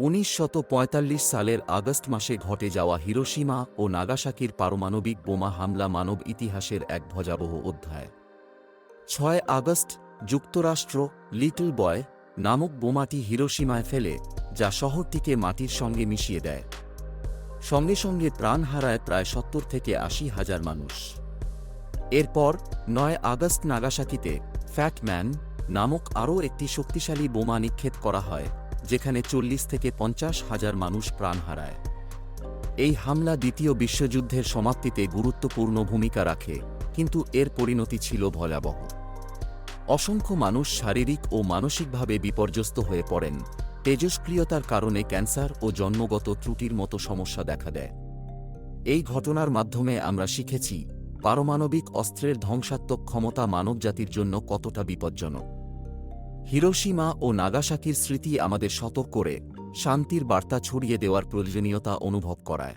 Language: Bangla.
উনিশশত সালের আগস্ট মাসে ঘটে যাওয়া হিরোশিমা ও নাগাসাকির পারমাণবিক বোমা হামলা মানব ইতিহাসের এক ভজাবহ অধ্যায়। ছয় আগস্ট, যুক্তরাষ্ট্র লিটল বয় নামক বোমাটি হিরোশিমায় ফেলে, যা শহরটিকে মাটির সঙ্গে মিশিয়ে দেয়। সঙ্গে সঙ্গে প্রাণ হারায় প্রায় সত্তর থেকে আশি হাজার মানুষ। এরপর নয় আগস্ট নাগাসাকিতে ফ্যাটম্যান নামক আরও একটি শক্তিশালী বোমা নিক্ষেপ করা হয় যেখানে চল্লিশ থেকে পঞ্চাশ হাজার মানুষ প্রাণ হারায়। এই হামলা দ্বিতীয় বিশ্বযুদ্ধের সমাপ্তিতে গুরুত্বপূর্ণ ভূমিকা রাখে, কিন্তু এর পরিণতি ছিল ভয়াবহ। অসংখ্য মানুষ শারীরিক ও মানসিকভাবে বিপর্যস্ত হয়ে পড়েন, তেজস্ক্রিয়তার কারণে ক্যান্সার ও জন্মগত ত্রুটির মতো সমস্যা দেখা দেয়। এই ঘটনার মাধ্যমে আমরা শিখেছি, পারমাণবিক অস্ত্রের ধ্বংসাত্মক ক্ষমতা মানবজাতির জন্য কতটা বিপজ্জনক। হিরোশিমা ও নাগাসাকির স্মৃতি আমাদের সতর্ক করে শান্তির বার্তা ছড়িয়ে দেওয়ার প্রয়োজনীয়তা অনুভব করায়।